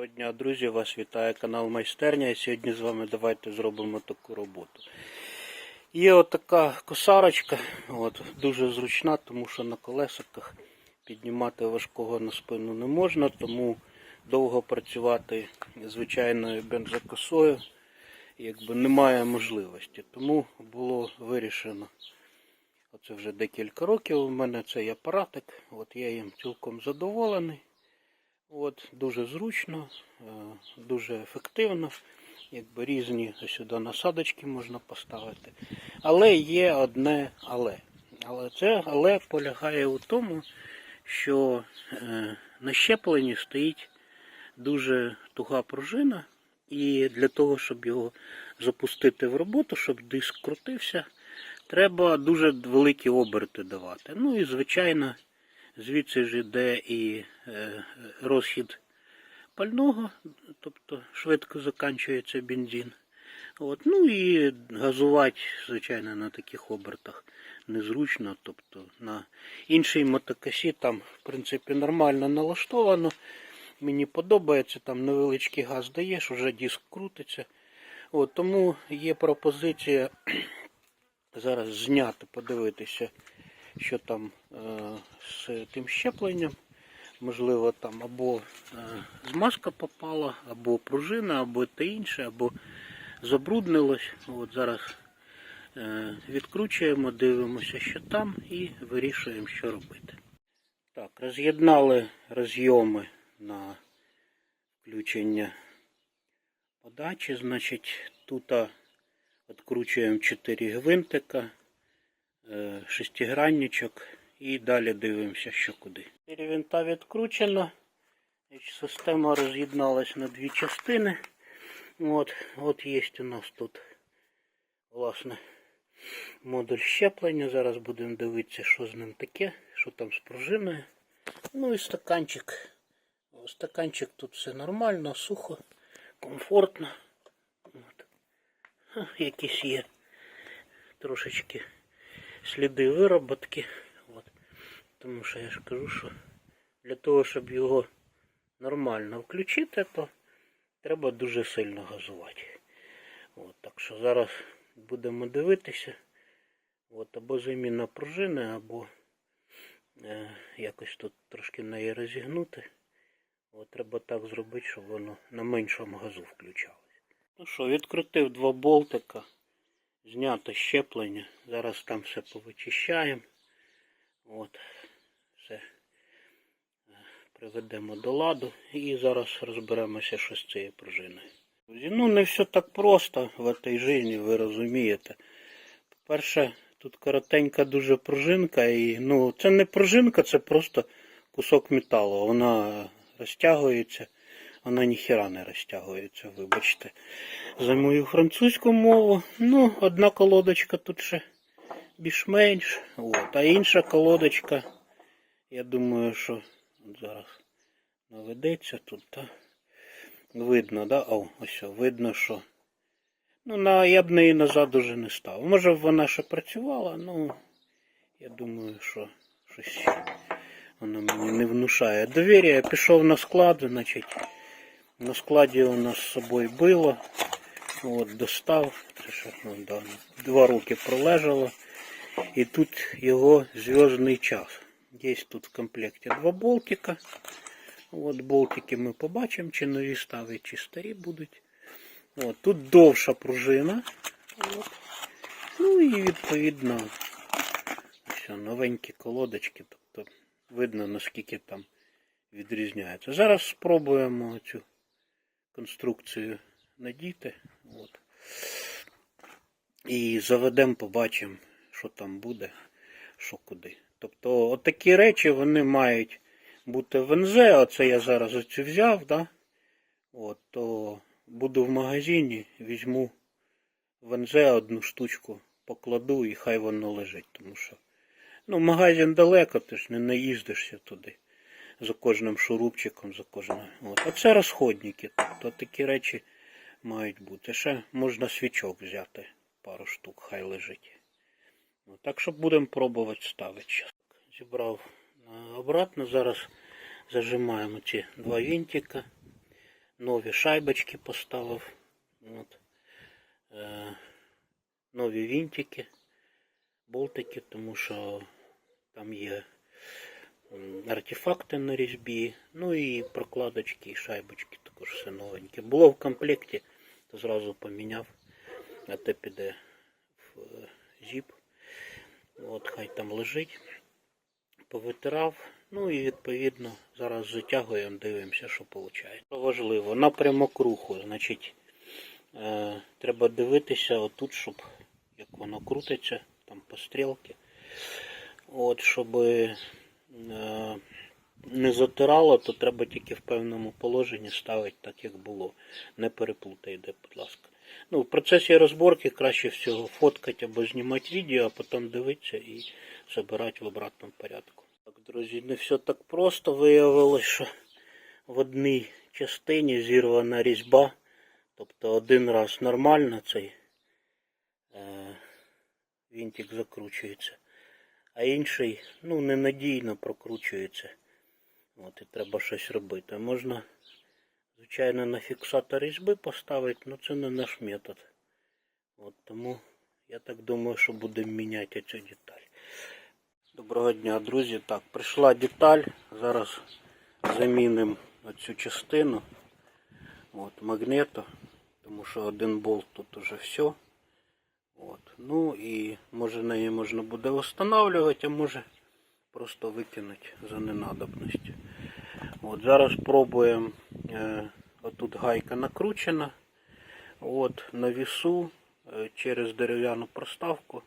Доброго дня, друзі! Вас вітає канал Майстерня. І сьогодні з вами давайте зробимо таку роботу. Є отака косарочка, от, дуже зручна, тому що на колесиках піднімати важкого на спину не можна, тому довго працювати звичайною бензокосою якби немає можливості. Тому було вирішено. Оце вже декілька років у мене цей апаратик. От я їм цілком задоволений. От, дуже зручно, е, дуже ефективно. Якби різні сюди насадочки можна поставити. Але є одне але. Але це але полягає у тому, що е, на щепленні стоїть дуже туга пружина. І для того, щоб його запустити в роботу, щоб диск крутився, треба дуже великі оберти давати. Ну і звичайно, звідси ж йде і е, розхід пального, тобто швидко закінчується бензин. От. Ну і газувати, звичайно, на таких обертах незручно. Тобто на іншій мотокосі там, в принципі, нормально налаштовано. Мені подобається, там невеличкий газ даєш, вже диск крутиться. От, тому є пропозиція зараз зняти, подивитися, що там е, з тим щепленням. Можливо, там або е, змазка попала, або пружина, або те інше, або забруднилось. От зараз е, відкручуємо, дивимося, що там, і вирішуємо, що робити. Так, роз'єднали розйоми на включення подачі. Значить, тут відкручуємо 4 гвинтика, шестигранничок і далі дивимося, що куди. 4 винта відкручено. Система роз'єдналась на дві частини. От, от є у нас тут власне модуль щеплення. Зараз будемо дивитися, що з ним таке, що там з пружиною. Ну і стаканчик. Стаканчик тут все нормально, сухо, комфортно. От. Якісь є трошечки сліди вироботки. От. Тому що я ж кажу, що для того, щоб його нормально включити, то треба дуже сильно газувати. От, так що зараз будемо дивитися. От, або заміна пружини, або е, якось тут трошки неї розігнути. От, треба так зробити, щоб воно на меншому газу включалось. Ну що, відкрутив два болтика, знято щеплення. Зараз там все повичищаємо. От, все е, приведемо до ладу і зараз розберемося, що з цією пружиною. Ну, не все так просто в цій житті, ви розумієте. По-перше, тут коротенька дуже пружинка, і ну, це не пружинка, це просто кусок металу. Вона розтягується, вона ніхіра не розтягується, вибачте. За мою французьку мову. Ну, одна колодочка тут ще більш-менш. А інша колодочка, я думаю, що зараз наведеться тут, та видно, да? О, ось, видно, що. Ну, на, я б неї назад уже не став. Може б вона ще працювала, ну я думаю, що щось вона мені не внушає довір'я. Я пішов на склад, значить, на складі у нас з собою було. От, достав. Це ще, ну, да, два роки пролежало. І тут його зв'язний час. Є тут в комплекті два болтика. От болтики ми побачимо, чи нові ставить, чи старі будуть. От, тут довша пружина. От. Ну і відповідно все, новенькі колодочки. Тобто видно наскільки там відрізняється. Зараз спробуємо цю конструкцію надіти. От. І заведемо, побачимо, що там буде, що куди. Тобто отакі речі вони мають бути в НЗ, оце я зараз оцю взяв, да? От, то буду в магазині, візьму в НЗ одну штучку, покладу і хай воно лежить, тому що ну, магазин далеко, ти ж не наїздишся туди за кожним шурупчиком, за кожним. От. А це розходники. Тобто такі речі мають бути. Ще можна свічок взяти, пару штук, хай лежить. Ну, так що будемо пробувати ставити. Зібрав обратно. Зараз зажимаємо ці два вінтика. нові шайбочки поставив. От. Е, нові вінтики, болтики, тому що там є артефакти на різьбі, ну і прокладочки і шайбочки також все новеньке. Було в комплекті, то зразу поміняв, а те піде в е, зіп. От хай там лежить. Повитирав. Ну і відповідно зараз затягуємо, дивимося, що виходить. Важливо, напрямок руху. Значить, е, треба дивитися отут, щоб як воно крутиться, там по стрілки. От, щоб не затирало, то треба тільки в певному положенні ставити так, як було. Не переплутайте, будь ласка. Ну, в процесі розборки краще всього фоткати або знімати відео, а потім дивитися і збирати в обратному порядку. Так, друзі, не все так просто виявилось, що в одній частині зірвана різьба. Тобто один раз нормально цей е, вінтик закручується, а інший ну, ненадійно прокручується. От і треба щось робити. Можна, звичайно, на фіксатор різьби поставити, але це не наш метод. От тому я так думаю, що будемо міняти цю деталь. Доброго дня, друзі. Так, прийшла деталь. Зараз замінимо оцю частину. От, магнето. Тому що один болт тут уже все. От. Ну і може неї можна буде встановлювати, а може просто викинути за ненадобності. От, зараз пробуємо. Е, отут гайка накручена. От, на вісу е, через дерев'яну проставку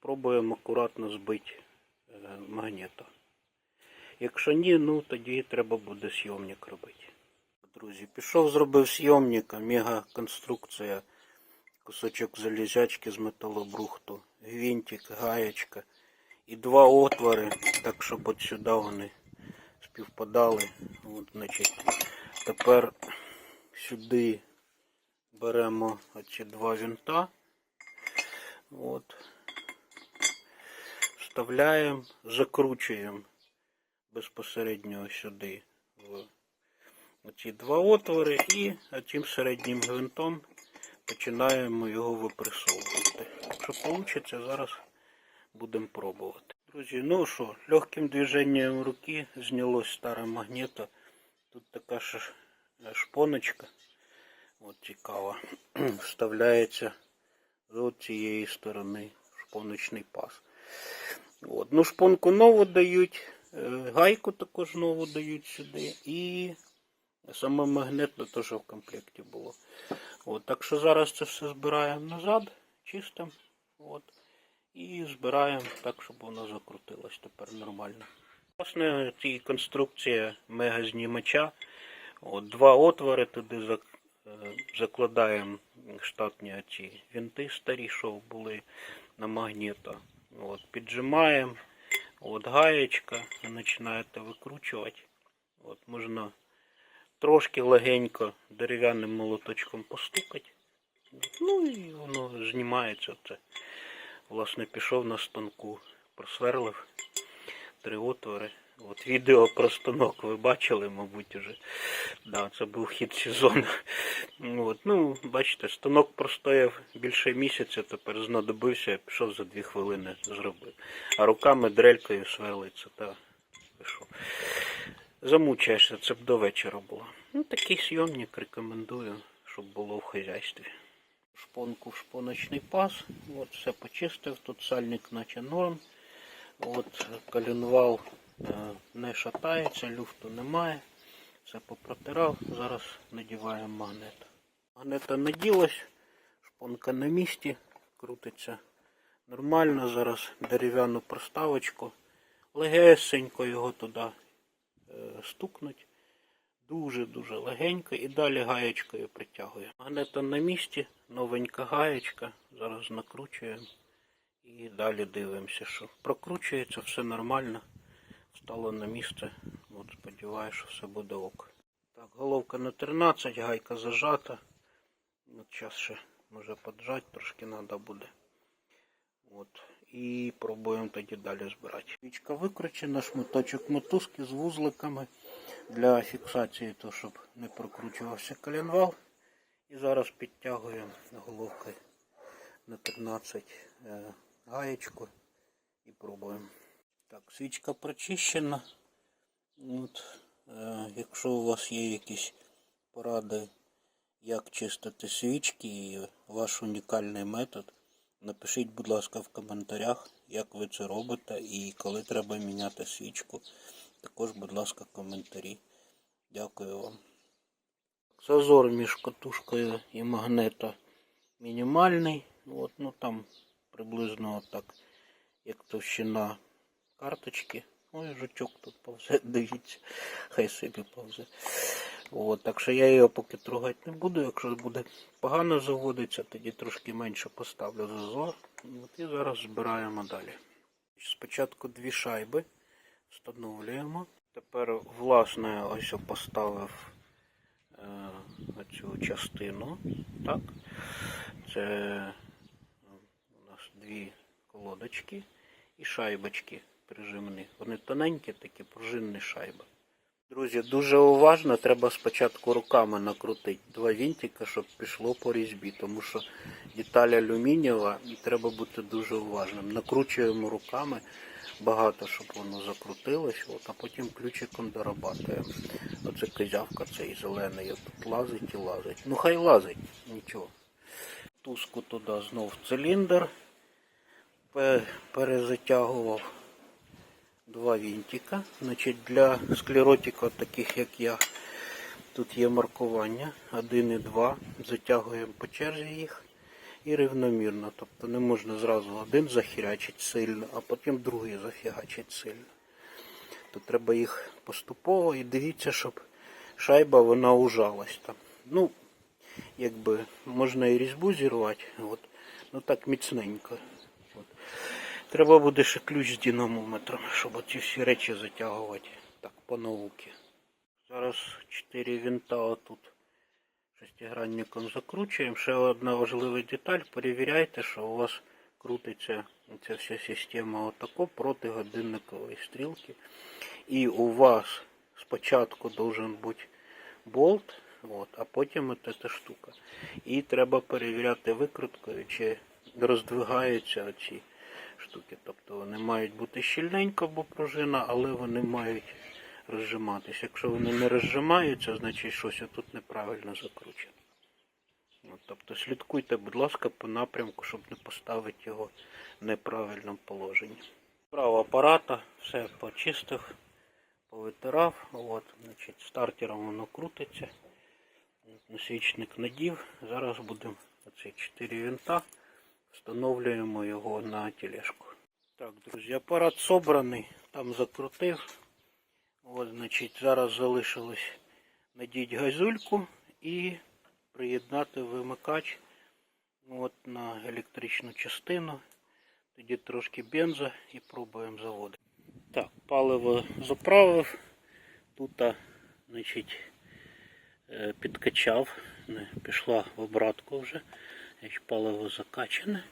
пробуємо акуратно збити е, магнето. Якщо ні, ну тоді треба буде зйомник робити. Друзі, пішов, зробив зйомник, мега конструкція, кусочок залізячки з металобрухту, гвинтик, гаєчка і два отвори, так щоб от сюди вони співпадали. От, значить, тепер сюди беремо оці два винта. От. Вставляємо, закручуємо безпосередньо сюди в оці два отвори і цим середнім гвинтом починаємо його випресовувати. Якщо вийде, зараз будемо пробувати. Друзі, ну що, легким движенням руки знялось старе магнето. Тут така ж е, шпоночка. От цікава. Вставляється з цієї сторони шпоночний паз. От. Ну, шпонку нову дають, е, гайку також нову дають сюди. І саме магнетно теж в комплекті було. От. Так що зараз це все збираємо назад, чистимо. От. І збираємо так, щоб воно закрутилось тепер нормально. Власне, ці конструкція мегазнімача. От, два отвори туди е, закладаємо штатні ці вінти старі, що були на магніто. От, піджимаємо. От гаєчка, починаєте викручувати. От, можна трошки легенько дерев'яним молоточком постукати. Ну і воно знімається. Це. Власне, пішов на станку, просверлив три отвори. От відео про станок ви бачили, мабуть, уже. Да, це був хід сезону. От, ну, бачите, станок простояв більше місяця, тепер знадобився, пішов за дві хвилини зробив. А руками дрелькою сверлиться, та що. Замучаєшся, це б до вечора було. Ну, такий зйомник рекомендую, щоб було в хазяйстві. Шпонку в шпоночний паз. От все почистив, тут сальник наче норм. От коленвал е, не шатається, люфту немає. Все попротирав. Зараз надіваємо магнет. Магнета наділась, шпонка на місці, крутиться нормально. Зараз дерев'яну проставочку. Легесенько його туди стукнуть. Дуже-дуже легенько і далі гаєчкою притягує. Магнета на місці, новенька гаєчка. Зараз накручуємо і далі дивимося, що прокручується, все нормально. Стало на місце. От сподіваюся, що все буде ок. Так, головка на 13, гайка зажата. От зараз ще може поджати, трошки треба буде. От. І пробуємо тоді далі збирати. Пічка викручена, шматочок мотузки з вузликами. для фіксації, то щоб не прокручувався коленвал. І зараз підтягуємо головкою на 13 е, гаєчку і пробуємо. Так, свічка прочищена. От, е, якщо у вас є якісь поради, як чистити свічки і ваш унікальний метод, напишіть, будь ласка, в коментарях, як ви це робите і коли треба міняти свічку. Також, будь ласка, коментарі. Дякую вам. Зазор між катушкою і магнето мінімальний. От, ну там приблизно так, як товщина карточки. Ой, жучок тут повзе, дивіться, хай собі повзе. От, так що я його поки трогати не буду. Якщо буде погано заводиться, тоді трошки менше поставлю зазор. От, і зараз збираємо далі. Спочатку дві шайби встановлюємо. Тепер, власне, ось поставив е, оцю частину. Так. Це у нас дві колодочки і шайбочки прижимні. Вони тоненькі, такі пружинні шайби. Друзі, дуже уважно, треба спочатку руками накрутити два вінтика, щоб пішло по різьбі, тому що деталь алюмінієва і треба бути дуже уважним. Накручуємо руками багато, щоб воно закрутилось, от, а потім ключиком дорабатуємо. Оце козявка цей зелений тут лазить і лазить. Ну хай лазить, нічого. Туску туди знов циліндр. Перезатягував два вінтика. Значить, для склеротиків, таких як я, тут є маркування 1 і 2. Затягуємо по черзі їх і рівномірно. Тобто не можна зразу один захірячить сильно, а потім другий зафігачить сильно. То треба їх поступово і дивіться, щоб шайба вона ужалась там. Ну, якби можна і різьбу зірвати, от, ну так міцненько. Треба буде ще ключ з динамометром, щоб оці всі речі затягувати так по науці. Зараз 4 винта отут шестигранником закручуємо. Ще одна важлива деталь. Перевіряйте, що у вас крутиться ця вся система отако проти годинникової стрілки. І у вас спочатку должен бути болт, от, а потім от ця штука. І треба перевіряти викруткою, чи роздвигаються оці штуки. Тобто вони мають бути щільненько, бо пружина, але вони мають розжиматися. Якщо вони не розжимаються, значить щось тут неправильно закручено. От, тобто слідкуйте, будь ласка, по напрямку, щоб не поставити його в неправильному положенні. Право апарата, все почистив, повитирав. От, значить, стартером воно крутиться. Насвічник надів. Зараз будемо оці 4 винта. Встановлюємо його на тележку. Так, друзі, апарат собраний, там закрутив. От, значить, зараз залишилось надіть газульку і приєднати вимикач от, на електричну частину. Тоді трошки бенза і пробуємо заводити. Так, паливо заправив. Тут, значить, е, підкачав, пішла в обратку вже. Паливо закачане.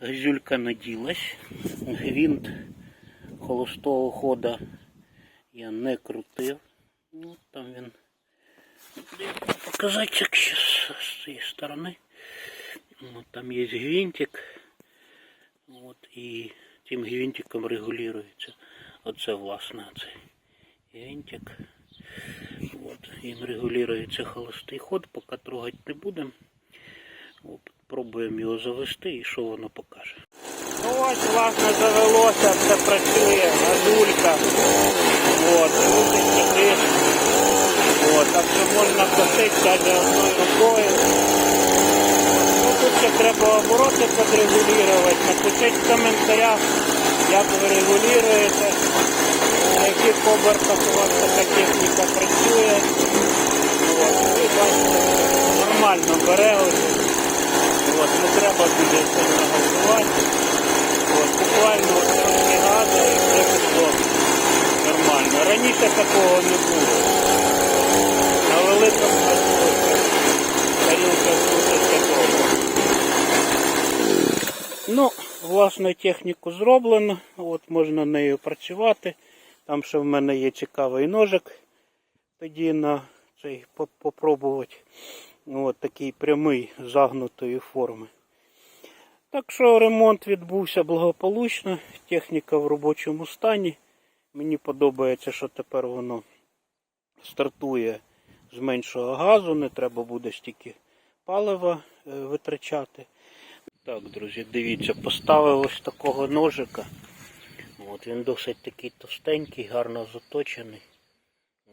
Газюлька наділась. Гвинт холостого хода я не крутив. Ну, там він показати як ще з цієї сторони. От, там є гвинтик. От, і тим гвинтиком регулюється. Оце власне цей гвинтик. От, їм регулюється холостий ход, поки трогати не будемо. От, пробуємо його завести і що воно покаже. Ну ось, власне, завелося, все працює, газулька. От. От, так що можна косити одною рукою. Ну, тут ще треба обороти підрегулювати. Напишіть в коментарях, як ви регулюєте, на яких обертах у вас така техніка працює. От, і бачите, нормально бере ось. От, не треба дуже сильно газувати. От, буквально трошки газу і все пішло нормально. Раніше такого не було. На великому газу тарілка крутиться довго. Ну, власне, техніку зроблено. От можна нею працювати. Там ще в мене є цікавий ножик. Тоді на цей попробувати. От такий прямий загнутої форми. Так що ремонт відбувся благополучно, техніка в робочому стані. Мені подобається, що тепер воно стартує з меншого газу, не треба буде стільки палива е, витрачати. Так, друзі, дивіться, поставив ось такого ножика. От, він досить такий товстенький, гарно заточений.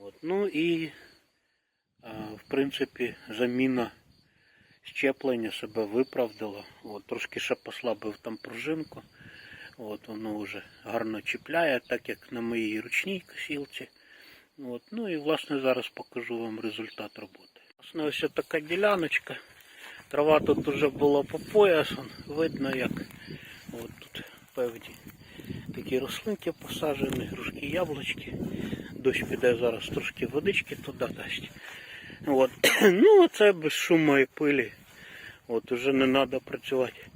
От, ну і, в принципі, заміна щеплення себе виправдала. От, трошки ще послабив там пружинку. От, воно вже гарно чіпляє, так як на моїй ручній косілці. От, ну і власне зараз покажу вам результат роботи. Власне, ось така діляночка. Трава тут вже була по пояс, видно як от тут певні такі рослинки посаджені, грушки, яблучки. Дощ піде зараз трошки водички туди дасть. От. Ну, це без шуму і пилі. От уже не треба працювати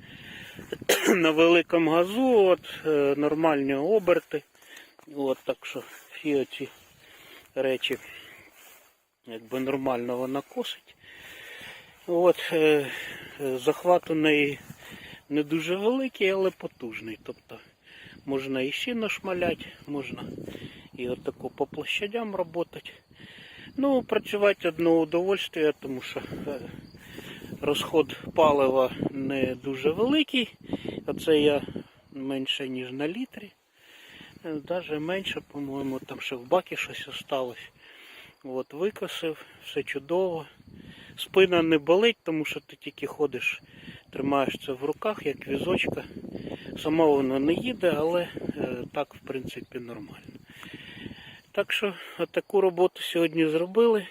на великому газу, от, е, нормальні оберти. От, так що всі оці речі якби нормально вона косить. От, е, е, захват у неї не дуже великий, але потужний. Тобто можна і сіно шмалять, можна і отако по площадям працювати. Ну, працювати одно удовольствие, тому що е, розход палива не дуже великий. Оце я менше, ніж на літрі. Навіть менше, по-моєму, там ще в бакі щось осталось. От, викосив, все чудово. Спина не болить, тому що ти тільки ходиш, тримаєш це в руках, як візочка. Сама вона не їде, але е, так, в принципі, нормально. Так що таку роботу сьогодні зробили.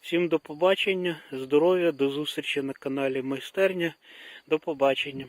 Всім до побачення, здоров'я, до зустрічі на каналі Майстерня. До побачення.